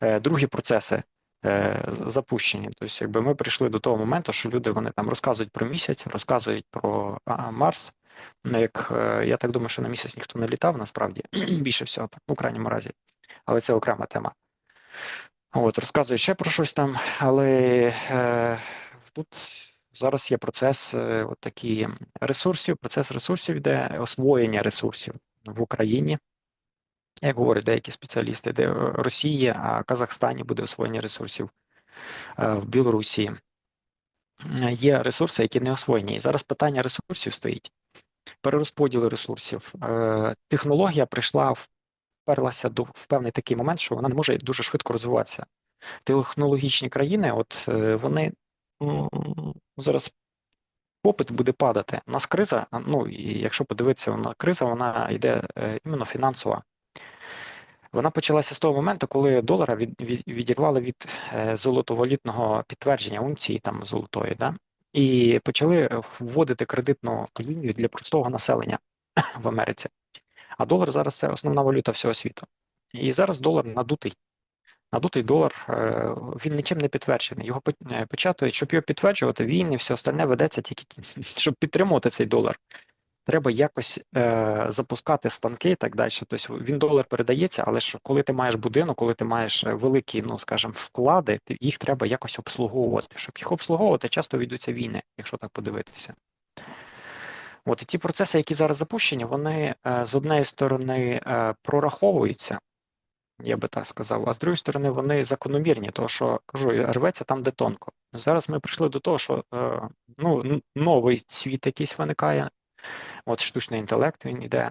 е, другі процеси е, запущені. Тобто, якби ми прийшли до того моменту, що люди вони там розказують про місяць, розказують про Марс. Ну, як е, я так думаю, що на місяць ніхто не літав, насправді більше всього, так, ну, в крайньому разі, але це окрема тема. От, розказують ще про щось там, але е, тут зараз є процес е, от такі ресурсів, процес ресурсів йде, освоєння ресурсів в Україні. Як говорять деякі спеціалісти, де Росії, а Казахстані буде освоєння ресурсів е, в Білорусі. Е, Є ресурси, які не освоєні. І зараз питання ресурсів стоїть. Перерозподілу ресурсів. Е, Технологія прийшла, вперлася до в певний такий момент, що вона не може дуже швидко розвиватися. Технологічні країни, от е, вони м, зараз попит буде падати. У нас криза, ну і якщо подивитися на криза, вона йде е, іменно фінансова. Вона почалася з того моменту, коли долара від, від, відірвали від е, золотовалютного підтвердження унції там золотої, да? і почали вводити кредитну лінію для простого населення в Америці. А долар зараз це основна валюта всього світу. І зараз долар надутий. Надутий долар, е, він нічим не підтверджений. Його пе- е, щоб його підтверджувати, війни, все остальне ведеться тільки, щоб підтримувати цей долар. Треба якось е, запускати станки і так далі. Тобто він долар передається, але ж коли ти маєш будинок, коли ти маєш е, великі, ну скажімо, вклади, їх треба якось обслуговувати. Щоб їх обслуговувати, часто ведуться війни, якщо так подивитися. От і ті процеси, які зараз запущені, вони е, з однієї сторони е, прораховуються, я би так сказав, а з другої сторони, вони закономірні, тому що кажу, рветься там, де тонко. Зараз ми прийшли до того, що е, ну, новий світ якийсь виникає. От штучний інтелект він іде.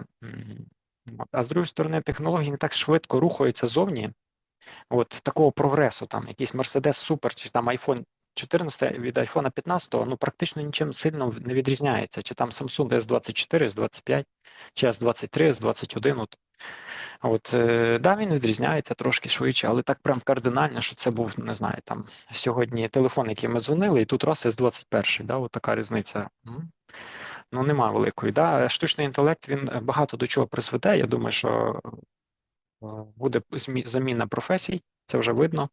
А з другої сторони, технології не так швидко рухаються зовні. От такого прогресу, там якийсь Mercedes Super, чи там iPhone 14 від iPhone 15, ну практично нічим сильно не відрізняється. Чи там Samsung S24, S25, чи S23, S21. От. От, е, да, він відрізняється трошки швидше, але так прям кардинально, що це був, не знаю, там сьогодні телефон, який ми дзвонили, і тут раз S21, да, от така різниця. Ну, нема великої. Да? Штучний інтелект він багато до чого призведе. Я думаю, що е, буде заміна професій, це вже видно.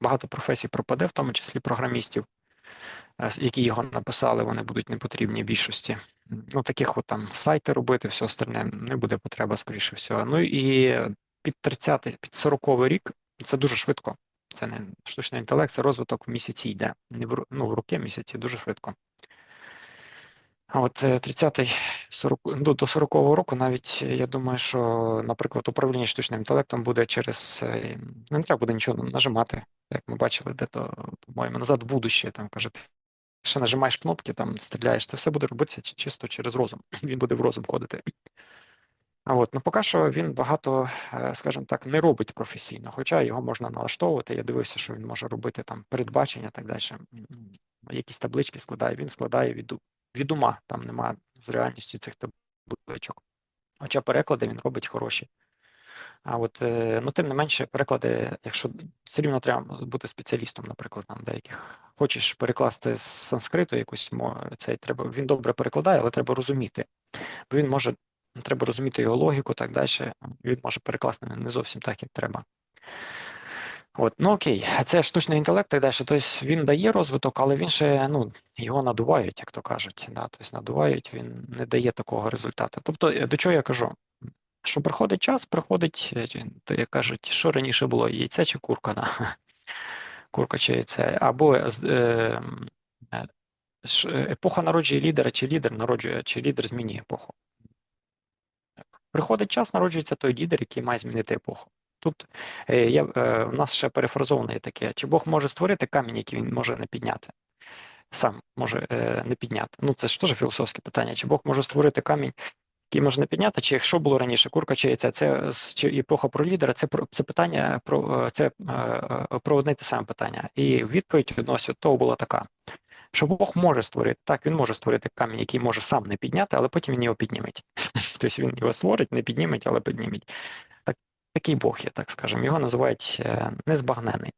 Багато професій пропаде, в тому числі програмістів, е, які його написали, вони будуть непотрібні більшості. Ну, таких от там сайти робити, все остальне не буде потреба, скоріше всього. Ну і під 30 під 40 рік це дуже швидко. Це не штучний інтелект, це розвиток в місяці йде. Не в, ну, в роки місяці дуже швидко. А от е, 30-й 40, ну, до 40-го року навіть е, я думаю, що, наприклад, управління штучним інтелектом буде через е, ну, не треба буде нічого нажимати, як ми бачили, де то, по-моєму, назад в будуще, там каже, ще нажимаєш кнопки, там стріляєш, це все буде робитися чисто через розум. Він буде в розум ходити. А от, ну поки що він багато, е, скажімо так, не робить професійно, хоча його можна налаштовувати. Я дивився, що він може робити там передбачення так далі. Якісь таблички складає, він складає від, від ума, там немає з реальністю цих табличок. Хоча переклади він робить хороші. А от, е, ну, тим не менше, переклади, якщо все рівно треба бути спеціалістом, наприклад, там деяких. Хочеш перекласти з санскриту якусь цей треба, він добре перекладає, але треба розуміти. Бо він може, треба розуміти його логіку, так далі. Він може перекласти не зовсім так, як треба. От, ну окей, це штучний інтелект і далі. Тобто він дає розвиток, але він ще ну, його надувають, як то кажуть. Да? Тобто надувають, він не дає такого результату. Тобто, е, до чого я кажу? Що приходить час, приходить, е, то як кажуть, що раніше було, яйце чи курка? Да? Курка чи яйце, або е, е, епоха народжує лідера, чи лідер народжує, чи лідер змінює епоху. Приходить час, народжується той лідер, який має змінити епоху. Тут е, я, е, у нас ще перефразоване таке: чи Бог може створити камінь, який він може не підняти? Сам може е, не підняти. Ну це ж теж філософське питання. Чи Бог може створити камінь, який може не підняти? Чи якщо було раніше курка чи яйце, це чи епоха про лідера? Це про це питання про це про одне те саме питання. І відповідь одного святого була така: що Бог може створити так, він може створити камінь, який може сам не підняти, але потім він його підніметь. Тобто він його створить, не підніметь, але підніметь. Так, такий Бог є, так скажемо. Його називають е, незбагнений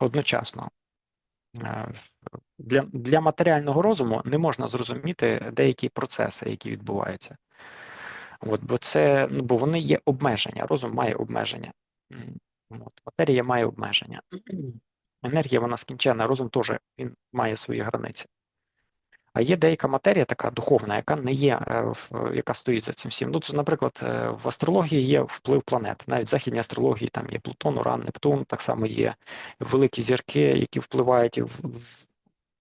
одночасно. Е, Для, для матеріального розуму не можна зрозуміти деякі процеси, які відбуваються. От, бо це, ну, бо вони є обмеження, розум має обмеження. От. Матерія має обмеження. Енергія вона скінчена, розум теж він має свої границі. А є деяка матерія, така духовна, яка не є, е, яка стоїть за цим всім. Ну, то, наприклад, е, в астрології є вплив планет. Навіть в західній астрології там є Плутон, Уран, Нептун, так само є великі зірки, які впливають в,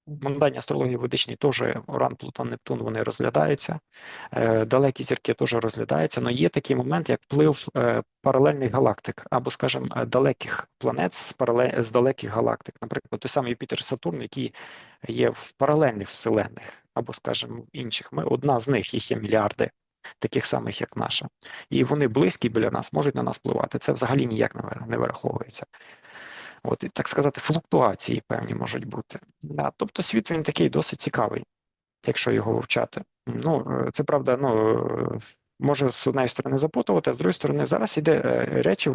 в астрології ведичній теж Уран, Плутон, Нептун вони розглядаються. Е, Далекі зірки теж розглядаються. але є такий момент, як вплив е, паралельних галактик, або, скажімо, е, далеких планет з паралель з далеких галактик. Наприклад, той самий Юпітер, Сатурн, які є в паралельних вселенних, або, скажімо, в інших. Ми одна з них, їх є мільярди. Таких самих, як наша, і вони близькі біля нас можуть на нас впливати. Це взагалі ніяк не вираховується. От, так сказати, флуктуації певні можуть бути. Да, тобто світ він такий досить цікавий, якщо його вивчати. Ну, е, це правда, ну, е, може з однієї сторони запутувати, а з другої сторони, зараз іде е, речі,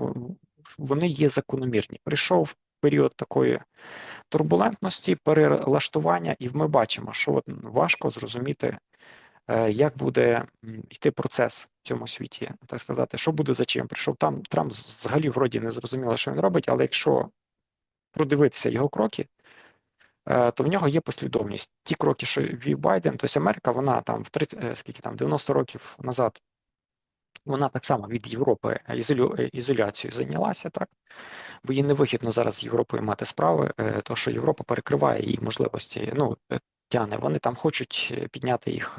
вони є закономірні. Прийшов період такої турбулентності, перелаштування, і ми бачимо, що от важко зрозуміти, як буде йти процес в цьому світі, так сказати, що буде за чим. Прийшов там Трамп взагалі вроді не зрозуміло, що він робить, але якщо продивитися його кроки, е, то в нього є послідовність. Ті кроки, що вів Байден, тобто Америка, вона там в 30, е, скільки там 90 років назад. Вона так само від Європи ізолю, е, ізоляцією зайнялася, так бо їй невигідно зараз з Європою мати справи, тому що Європа перекриває її можливості. Ну тяне. Вони там хочуть підняти їх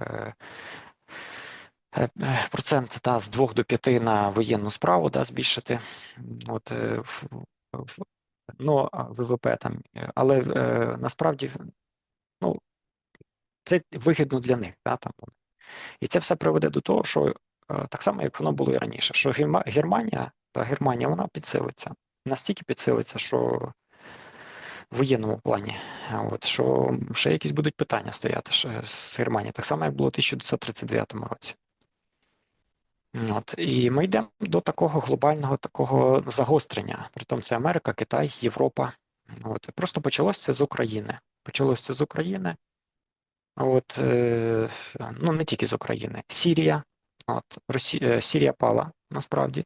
процент та, з 2 до 5 на воєнну справу, да, збільшити. От, в, ну, ВВП там, е, але е, насправді ну, це вигідно для них. Да, там. І це все приведе до того, що е, так само, як воно було і раніше, що Герма- Германія та Германія вона підсилиться. Настільки підсилиться, що в воєнному плані, от, що ще якісь будуть питання стояти ще з Германії, так само, як було в 1939 році. От, і ми йдемо до такого глобального такого загострення. Притом це Америка, Китай, Європа. От, просто почалося це з України. Почалося це з України. От, е, ну не тільки з України, Сірія. От, Росі... е, Сірія пала насправді.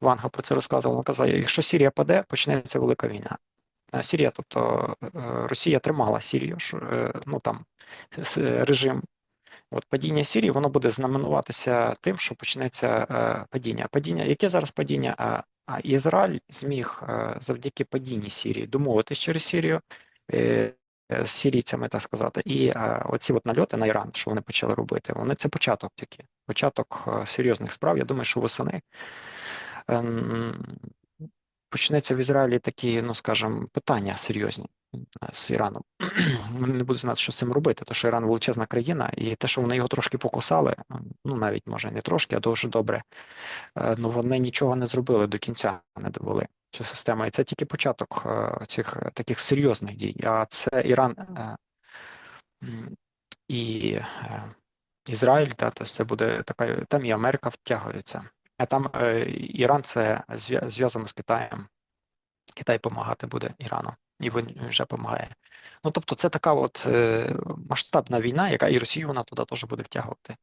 Ванга про це розказував. Вона казала, якщо Сірія паде, почнеться велика війна. Е, Сірія, тобто е, Росія тримала Сірію, ну там режим. От падіння Сірії, воно буде знаменуватися тим, що почнеться е, падіння. Падіння, яке зараз падіння? А, а Ізраїль зміг е, завдяки падінні Сірії домовитись через Сірію е, з сірійцями, так сказати, і е, оці от нальоти на Іран, що вони почали робити, вони це початок тільки, початок е, серйозних справ. Я думаю, що восени ем, почнеться в Ізраїлі такі, ну скажімо, питання серйозні е, з Іраном. Вони не будуть знати, що з цим робити, тому що Іран величезна країна, і те, що вони його трошки покусали, ну навіть може не трошки, а дуже добре. е, Ну вони нічого не зробили до кінця, не довели цю систему. І це тільки початок е, цих е, таких серйозних дій. А це Іран е, і е, Ізраїль, та, тобто це буде така, там і Америка втягується. Там е, Іран це зв'язано з Китаєм. Китай допомагати буде Ірану, і він вже допомагає. Ну тобто, це така от е, масштабна війна, яка і Росію вона туди теж буде втягувати.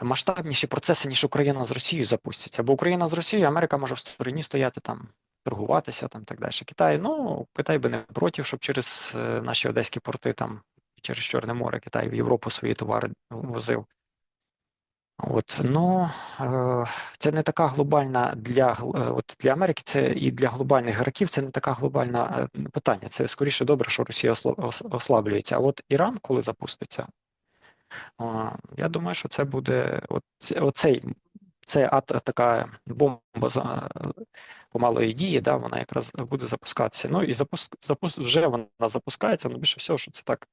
Масштабніші процеси, ніж Україна з Росією запустяться. Бо Україна з Росією, Америка може в стороні стояти там, торгуватися там так далі. Китай, ну Китай би не проти, щоб через е, наші одеські порти там через Чорне море Китай в Європу свої товари возив. От, ну е, це не така глобальна для е, от для Америки. Це і для глобальних гравців це не така глобальна е, питання. Це скоріше добре, що Росія ослаблюється. А от Іран, коли запуститься, я думаю, що це буде от, оцей це така бомба за помалої дії, да, вона якраз буде запускатися. Ну і запуск, запуск вже вона запускається, ну більше всього, що це так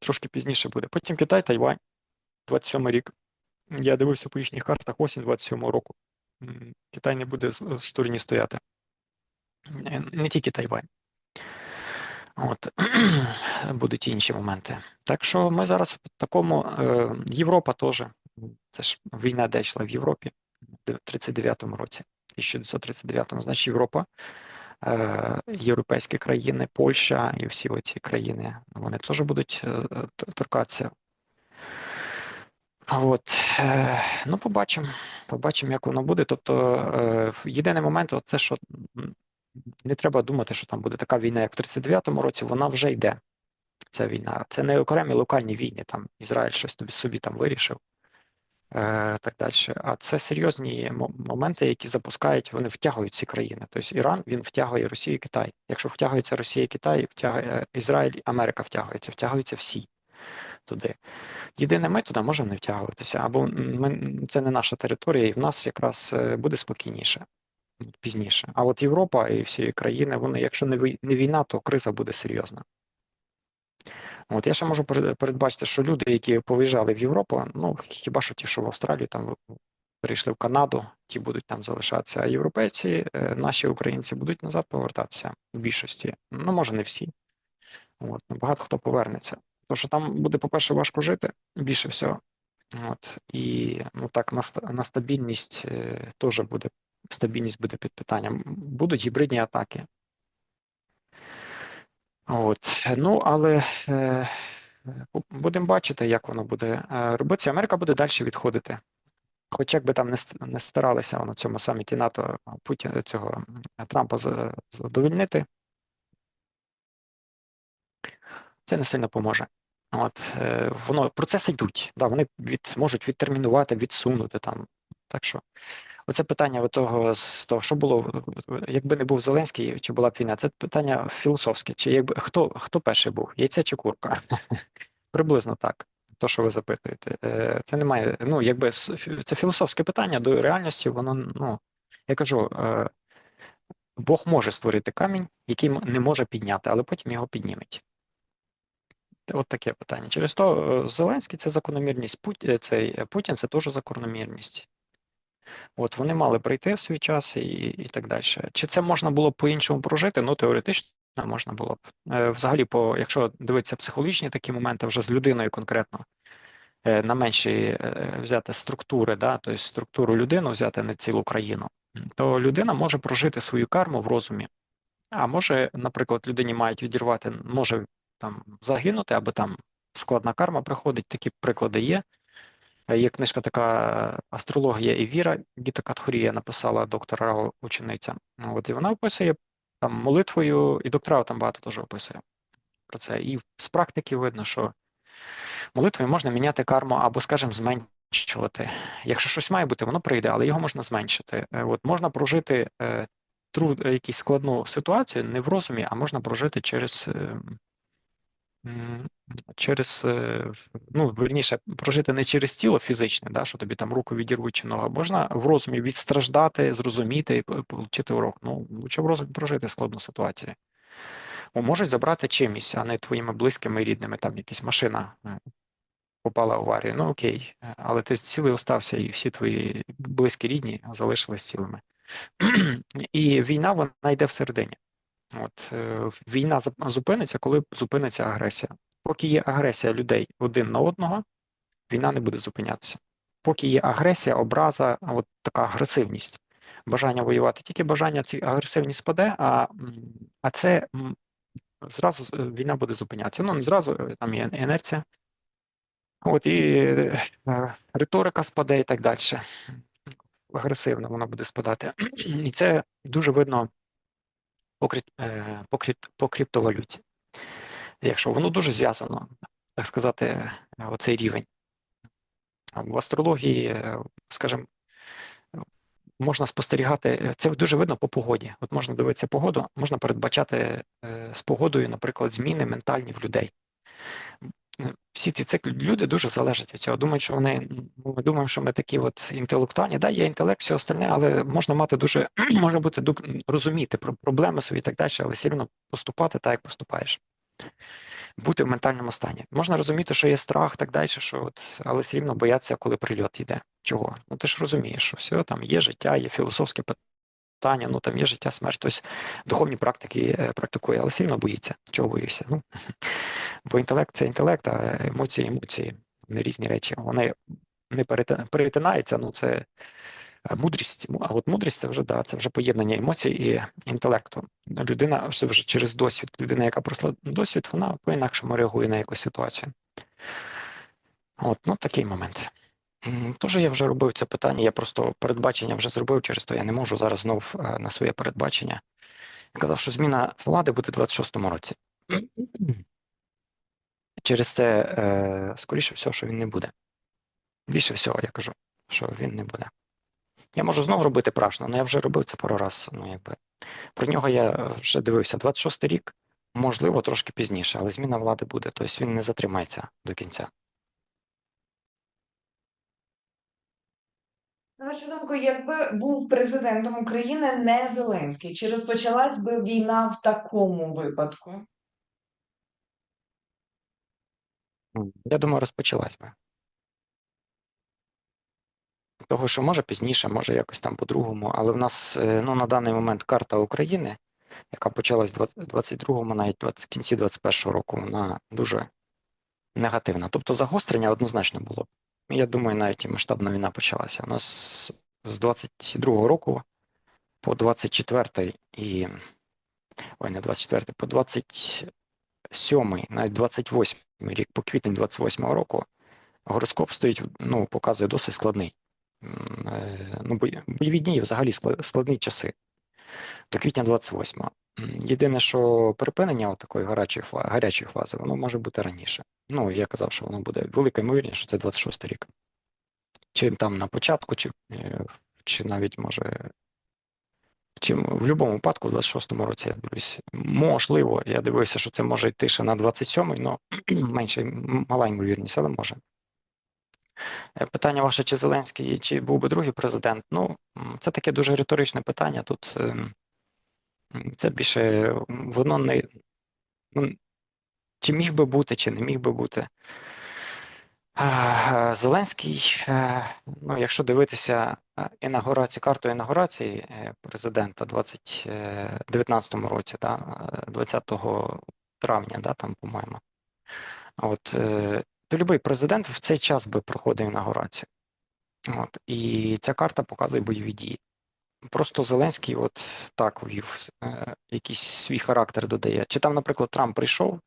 трошки пізніше буде. Потім Китай, Тайвань, 27 рік. Я дивився по їхніх картах осінь 27-го року. Китай не буде в стороні стояти. Не, не тільки Тайвань. От будуть інші моменти. Так що ми зараз в такому е, Європа теж. Це ж війна, де йшла в Європі в 39-му році, 1939-му, значить Європа, е, європейські країни, Польща і всі оці країни, вони теж будуть е, торкатися От, е, ну, побачимо, побачимо, як воно буде. Тобто, е, єдиний момент, це що не треба думати, що там буде така війна, як в 39-му році, вона вже йде. Ця війна. Це не окремі локальні війни, там Ізраїль щось тобі собі там вирішив. Е, так далі. А це серйозні моменти, які запускають, вони втягують ці країни. Тобто Іран він втягує Росію і Китай. Якщо втягується Росія і Китай, втягує Ізраїль, Америка втягується, втягуються всі туди. Єдине, ми туди можемо не втягуватися, або ми, це не наша територія, і в нас якраз е, буде спокійніше пізніше. А от Європа і всі країни, вони, якщо не вій- не війна, то криза буде серйозна. От я ще можу передбачити, що люди, які повиїжджали в Європу, ну хіба що ті, що в Австралію, там перейшли в Канаду, ті будуть там залишатися. А європейці, е, наші українці будуть назад повертатися в більшості. Ну, може, не всі. От, багато хто повернеться. Тому що там буде, по-перше, важко жити більше всього. От, і ну так, на, на стабільність е, теж буде, стабільність буде під питанням. Будуть гібридні атаки. От, ну, але е, будемо бачити, як воно буде е, робитися. Америка буде далі відходити. Хоч як би там не, не старалися на цьому саміті НАТО Путіна цього Трампа за- задовольнити, це не сильно поможе. От, е, воно, процеси йдуть, да, вони від, можуть відтермінувати, відсунути там. Так що, оце питання того, з того, що було, якби не був Зеленський, чи була б війна, це питання філософське. Чи якби хто, хто перший був? Яйце чи курка? Приблизно так. То, що ви запитуєте. Е, Це немає, ну, якби це філософське питання до реальності, воно, ну, я кажу, е, Бог може створити камінь, який не може підняти, але потім його підніметь. От таке питання. Через то е, Зеленський це закономірність, Пут- е, цей е, Путін це теж закономірність. От вони мали прийти в свій час і, і так далі. Чи це можна було б по-іншому прожити? Ну, теоретично можна було б. Е, Взагалі, по, якщо дивитися психологічні такі моменти, вже з людиною конкретно, е, на менші е, взяти структури, да, тобто структуру людину взяти не цілу країну, то людина може прожити свою карму в розумі. А може, наприклад, людині мають відірвати, може там загинути, або там складна карма приходить, такі приклади є. Е, Є книжка така Астрологія і віра, Гіта Катхорія написала доктор Рао учениця. От і вона описує там молитвою, і доктора там багато теж описує про це. І з практики видно, що молитвою можна міняти карму або, скажімо, зменшувати. Якщо щось має бути, воно прийде, але його можна зменшити. Е, От можна прожити е, труд, якусь складну ситуацію не в розумі, а можна прожити через. Через, е, ну, верніше, прожити не через тіло фізичне, да, що тобі там руку відірвуть чи ногу, можна в розумі відстраждати, зрозуміти і отримати урок. Ну, лучше в розумі прожити складну ситуацію. Бо можуть забрати чимось, а не твоїми близькими і рідними, там якась машина е, попала в аварію. Ну окей, е, але ти цілий остався, і всі твої близькі рідні залишились цілими. І війна вона йде всередині. От е, війна зупиниться, коли зупиниться агресія. Поки є агресія людей один на одного, війна не буде зупинятися. Поки є агресія, образа, от така агресивність, бажання воювати, тільки бажання ці агресивність спаде, а, а це зразу війна буде зупинятися. Ну, не зразу, е, там є інерція. От і е, риторика спаде і так далі. Агресивно вона буде спадати. І це дуже видно по, е, по, по криптовалюті. Якщо воно дуже зв'язано, так сказати, оцей рівень. В астрології, е, скажімо, можна спостерігати, це дуже видно по погоді. От можна дивитися погоду, можна передбачати е, з погодою, наприклад, зміни ментальні в людей. Всі ці циклі люди дуже залежать від цього. Думають, що вони ну, ми думаємо, що ми такі от інтелектуальні. Да, є інтелект, все остальне, але можна мати дуже можна бути розуміти про проблеми свої і так далі, але все одно поступати так, як поступаєш. Бути в ментальному стані. Можна розуміти, що є страх, так далі, що от, але все рівно боятися, коли прильот йде. Чого? Ну ти ж розумієш, що все там є життя, є філософське питання, ну там є життя, смерть, хтось духовні практики е, практикує, але рівно боїться. Чого боїшся? Ну, бо інтелект це інтелект, а емоції емоції. Вони різні речі. Вони не перети- перетинаються, ну це е, мудрість. А от мудрість це вже да, це вже поєднання емоцій і інтелекту. Людина це вже через досвід. Людина, яка пройшла досвід, вона по-інакшому реагує на якусь ситуацію. От, ну такий момент. Тож я вже робив це питання. Я просто передбачення вже зробив, через то я не можу зараз знов е, на своє передбачення. Я казав, що зміна влади буде у 26-му році. Через це, е, скоріше всього, що він не буде. Більше всього, я кажу, що він не буде. Я можу знову робити прашно, але я вже робив це пару раз. Ну, якби. Про нього я е, вже дивився 26-й рік, можливо, трошки пізніше, але зміна влади буде. Тобто він не затримається до кінця. На вашу думку, якби був президентом України не Зеленський, чи розпочалась би війна в такому випадку? Я думаю, розпочалась би. Того, що може пізніше, може якось там по-другому, але в нас е, ну, на даний момент карта України, яка почалась в 22-му, навіть 20, в кінці 21-го року, вона дуже негативна. Тобто загострення однозначно було. Я думаю, навіть і масштабна війна почалася. У нас з 22-го року по 24-й і ой, не 24-й, по 27-й, навіть 28-й рік, по квітень 28-го року гороскоп стоїть, ну, показує досить складний. Е, Ну, бойові дні взагалі складні часи. До квітня 28-го. Єдине, що припинення такої гарячої, гарячої фази, воно може бути раніше. Ну, я казав, що воно буде велика ймовірність, що це 26-й рік. Чи там на початку, чи, е, чи навіть може. Чи в будь-якому випадку, в 26-му році, я дивлюсь, можливо, я дивився, що це може йти ще на 27-й, але менше, мала ймовірність, але може. Е, Питання ваше, чи Зеленський, чи був би другий президент? Ну, це таке дуже риторичне питання. Тут ем, це більше воно не ну, чи міг би бути, чи не міг би бути. Зеленський, е, ну, якщо дивитися е, інаугурацію, карту інаугурації е, президента 2019 році, да, е, 20 травня, да, там, по-моєму, от, то будь-який президент в цей час би проходив інаугурацію. От, і ця карта показує бойові дії. Просто Зеленський от так ввів, е, якийсь свій характер додає. Чи там, наприклад, Трамп прийшов,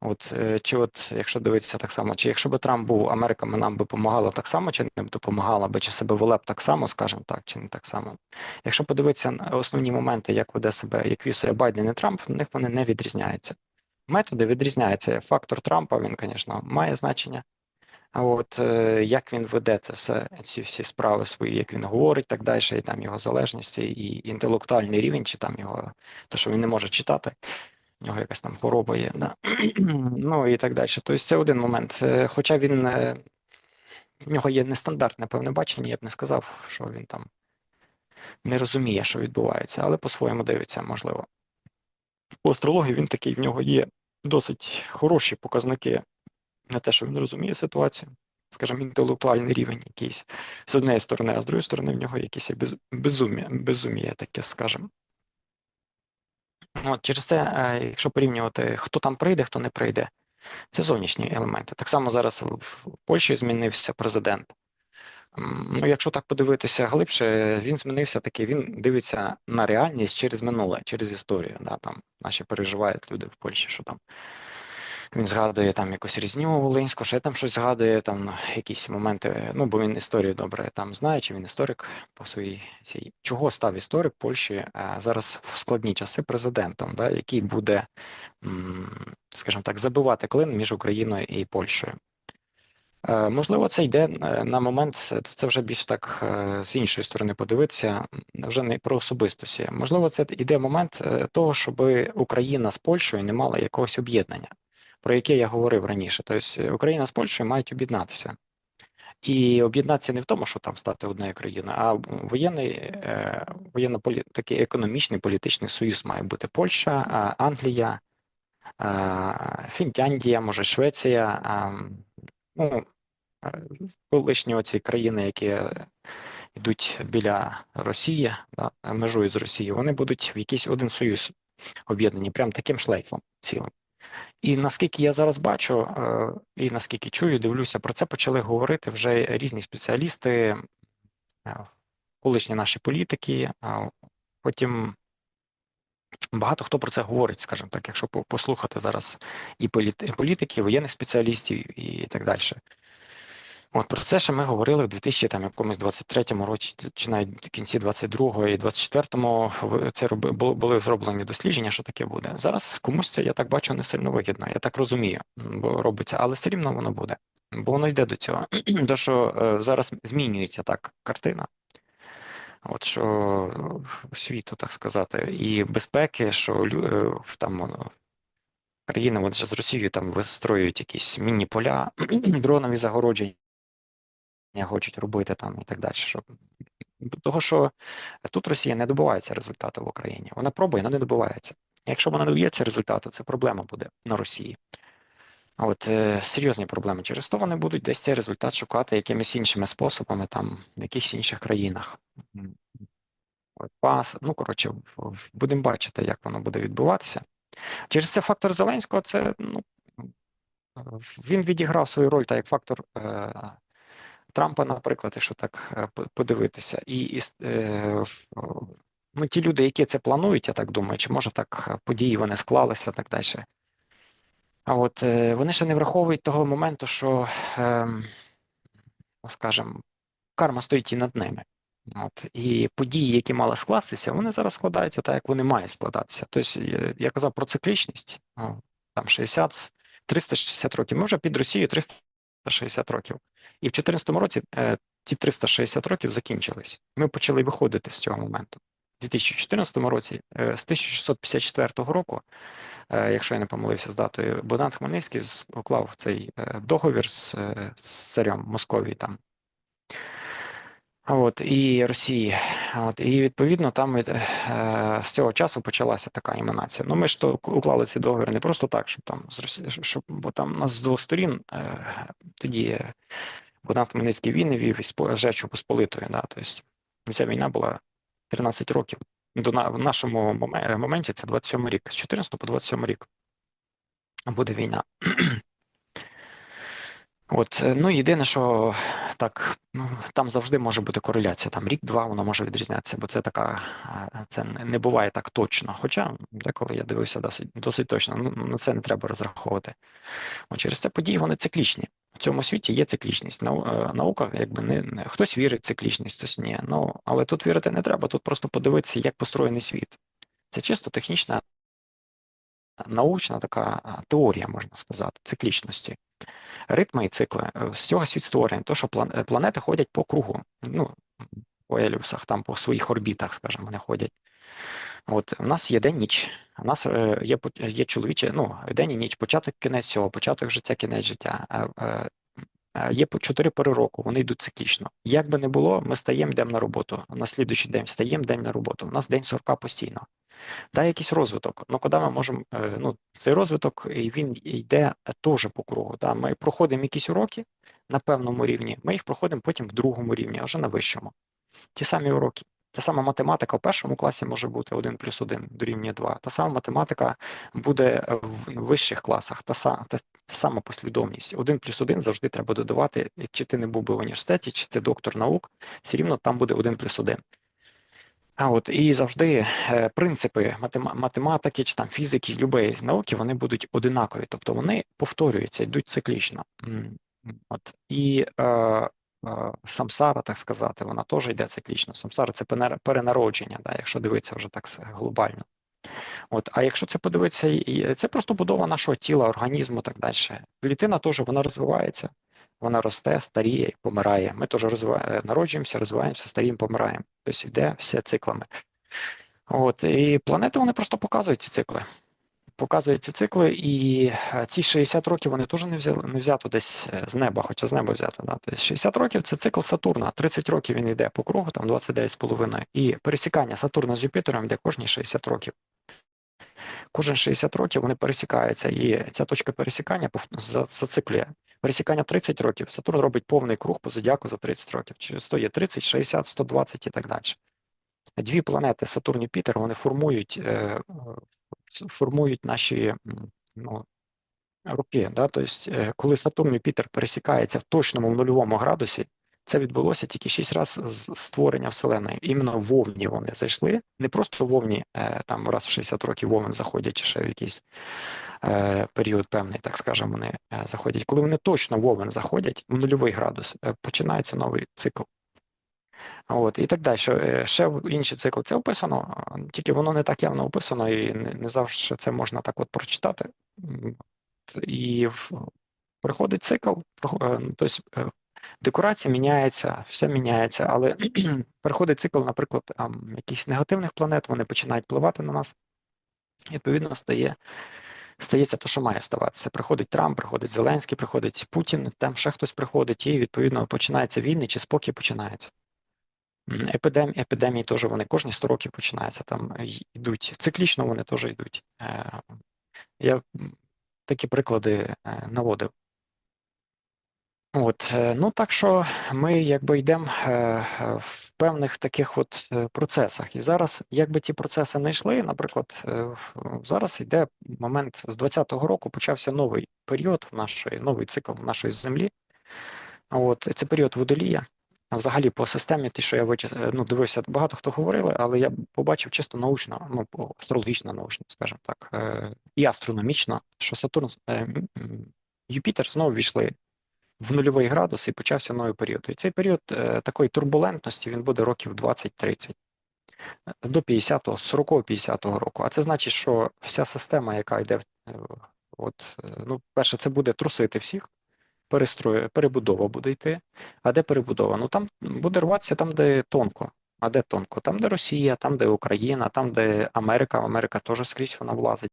от, е, чи от, якщо дивитися так само, чи якщо би Трамп був, Америка нам би допомагала так само, чи не б допомагала би, чи себе вела б так само, скажімо так, чи не так само. Якщо подивитися на основні моменти, як веде себе, як вів себе Байден і Трамп, в них вони не відрізняються. Методи відрізняються. Фактор Трампа, він, звісно, має значення. А от е, як він веде це все, ці всі справи свої, як він говорить, так далі, і там його залежності, і інтелектуальний рівень, чи там його, то, що він не може читати, в нього якась там хвороба є, да. ну і так далі. Тобто це один момент. Е, Хоча він е, в нього є нестандартне певне бачення, я б не сказав, що він там не розуміє, що відбувається, але по-своєму дивиться, можливо. По астрології він такий, в нього є досить хороші показники на те, що він розуміє ситуацію, скажімо, інтелектуальний рівень якийсь з однієї сторони, а з другої сторони в нього якесь безум'я, безум'я таке, скажімо. От, через це, е, якщо порівнювати, хто там прийде, хто не прийде, це зовнішні елементи. Так само зараз в Польщі змінився президент. Ну, якщо так подивитися глибше, він змінився такий, він дивиться на реальність через минуле, через історію. Да, там наші переживають люди в Польщі, що там він згадує там якусь різню Волинську, ще там щось згадує, там якісь моменти. Ну, бо він історію добре там знає, чи він історик по своїй цій. Чого став історик Польщі е, зараз в складні часи президентом, да, який буде, скажімо так, забивати клин між Україною і Польщею. Е, Можливо, це йде е, на момент, це вже більш так з іншої сторони подивитися, вже не про особистості. Можливо, це йде момент того, щоб Україна з Польщею не мала якогось об'єднання, про яке я говорив раніше. Тобто е, Україна з Польщею мають об'єднатися. І об'єднатися не в тому, що там стати одною країною, а воєнний, е, воєнно такий економічний політичний союз має бути Польща, Англія, Фінляндія, може Швеція. Ну, е, колишні оці країни, які йдуть біля Росії, да, межують з Росією, вони будуть в якийсь один союз об'єднані, прям таким шлейфом цілим. І наскільки я зараз бачу, е, і наскільки чую, дивлюся, про це почали говорити вже різні спеціалісти, е, колишні наші політики, потім багато хто про це говорить, скажімо так, якщо послухати зараз і політ- і політиків, воєнних спеціалістів, і так далі. От про це ще ми говорили в 2000, там, якомусь 23-му році, чи навіть кінці 22-го і 24-му це роби, були зроблені дослідження, що таке буде. Зараз комусь це, я так бачу, не сильно вигідно, я так розумію, бо робиться, але все рівно воно буде, бо воно йде до цього. До що е, зараз змінюється так картина. От що е, світу, так сказати, і безпеки, що е, там країни вже з Росією там вистроюють якісь міні-поля, дронові загородження хочуть робити там і так далі. Щоб... Того, що тут Росія не добувається результату в Україні. Вона пробує, але не добувається. Якщо вона не доб'ється результату, це проблема буде на Росії. От е, серйозні проблеми. Через то вони будуть десь цей результат шукати якимись іншими способами, там в якихось інших країнах. Пас, ну коротше, будемо бачити, як воно буде відбуватися. Через це фактор Зеленського, це ну він відіграв свою роль так як фактор е, Трампа, наприклад, якщо так е, подивитися, і, і е, ну, ті люди, які це планують, я так думаю, чи може так е, події вони склалися так далі. А от вони ще не враховують того моменту, що, ем, ну, скажімо, карма стоїть і над ними. От, і події, які мали скластися, вони зараз складаються так, як вони мають складатися. Тобто, я казав про циклічність, ну, там 60, 360 років. Ми вже під Росією 360 років. І в 2014 році е, ті 360 років закінчились. Ми почали виходити з цього моменту. У 2014 році, е, з 1654 року, е, якщо я не помилився з датою, Богдан Хмельницький уклав цей е, договір з, е, з царем Московії там. От, і Росії. От, і відповідно там е, з цього часу почалася така іманація. Ну ми ж то уклали цей договір не просто так, щоб там щоб, бо там нас з двох сторін е, тоді е, Богдан Хмельницький війни вів із Речою Посполитою. Да, тобто ця війна була 13 років. До на, в нашому моменті це 27 рік, з 14 по 27 рік буде війна. От, е, ну єдине, що так, ну, там завжди може бути кореляція. Там рік-два воно може відрізнятися, бо це така, це не- буває так точно. Хоча деколи я дивився досить, досить точно, ну на це не треба розраховувати. От через це події вони циклічні. В цьому світі є циклічність. Е, Наука, якби не, не хтось вірить в циклічність, хтось ні. Ну але тут вірити не треба. Тут просто подивитися, як построєний світ. Це чисто технічна, научна така теорія, можна сказати, циклічності ритми і цикли. Е, З цього світ створений. То, що е, планети ходять по кругу, ну, по елюсах, там по своїх орбітах, скажімо, вони ходять. От у нас є день ніч. У нас е, є є чоловіче, ну, день і ніч, початок, кінець цього, початок життя, кінець життя. Е, Є по чотири пори року, вони йдуть циклічно. Як би не було, ми стаємо, йдемо на роботу. На слідуючий день встаємо, день на роботу. У нас день сурка постійно. Да, якийсь розвиток. Ну, куди ми можемо, е, ну, цей розвиток, він йде теж по кругу. Да. Ми проходимо якісь уроки на певному рівні, ми їх проходимо потім в другому рівні, а вже на вищому. Ті самі уроки. Та сама математика в першому класі може бути 1 плюс 1 дорівнює 2. Та сама математика буде в вищих класах, та, та, та сама послідовність. 1 плюс 1 завжди треба додавати, чи ти не був би в університеті, чи ти доктор наук, все рівно там буде 1 плюс 1. А от і завжди е, принципи матема- математики чи там фізики, любої науки, вони будуть одинакові, тобто вони повторюються, йдуть циклічно. От і е, е, самсара, так сказати, вона теж йде циклічно. Самсара це перенародження, да, якщо дивитися вже так глобально. От, а якщо це подивитися, і- і це просто будова нашого тіла, організму, так далі. Клітина теж вона розвивається, вона росте, старіє, помирає. Ми теж розвиваємо, народжуємося, розвиваємося, старіємо, помираємо. Тобто йде все циклами. От, і планети вони просто показують ці цикли. Показують ці цикли, і е, ці 60 років вони теж не взяли не взято десь е, з неба, хоча з неба взято. Да? Тобто 60 років це цикл Сатурна, 30 років він йде по кругу, там 29,5. І пересікання Сатурна з Юпітером йде кожні 60 років. Кожен 60 років вони пересікаються, і ця точка пересікання зациклює. Пересікання 30 років, Сатурн робить повний круг по зодіаку за 30 років. Через то є 30, 60, 120 і так далі. Дві планети Сатурн і Юпітер, вони формують, е, формують наші ну, роки. Да? Тобто, коли Сатурн і Юпітер пересікаються в точному в нульовому градусі, Це відбулося тільки шість разів з створення Вселеної. Іменно Вовні вони зайшли. Не просто Вовні, е, там раз в 60 років Вовен заходять, чи ще в якийсь е, період певний, так скажемо, вони заходять. Коли вони точно Вовен заходять, в нульовий градус, починається новий цикл. От, і так далі. Е, Ще в інший цикл це описано, тільки воно не так явно описано, і не, завжди це можна так от прочитати. І приходить цикл, е, тобто е, декорація міняється, все міняється, але приходить цикл, наприклад, якихось негативних планет, вони починають впливати на нас. Відповідно, стає, стається те, що має ставатися. Приходить Трамп, приходить Зеленський, приходить Путін, там ще хтось приходить, і відповідно починається війни чи спокій починається. Епідемії, епідемії теж вони кожні 100 років починаються, там йдуть. Циклічно вони теж йдуть. Е, Я такі приклади е, наводив. От, е, ну так що ми якби йдемо е, е, в певних таких от е, процесах. І зараз, якби ці процеси не йшли, наприклад, е, зараз йде момент з 20-го року почався новий період нашої, новий цикл нашої землі. От це період водолія. А Взагалі, по системі, ті, що я вичис... е, ну, дивився, багато хто говорили, але я побачив чисто научно, ну, астрологічно научно, скажімо так, е, і астрономічно, що Сатурн, е, Юпітер знову війшли в нульовий градус і почався новий період. І цей період такої турбулентності він буде років 20-30 е, до 50-го, 40-50-го року. А це значить, що вся система, яка йде, от, ну, перше, це буде трусити всіх, перестрою, перебудова буде йти. А де перебудова? Ну там буде рватися там, де тонко. А де тонко? Там, де Росія, там, де Україна, там, де Америка. Америка теж скрізь вона влазить.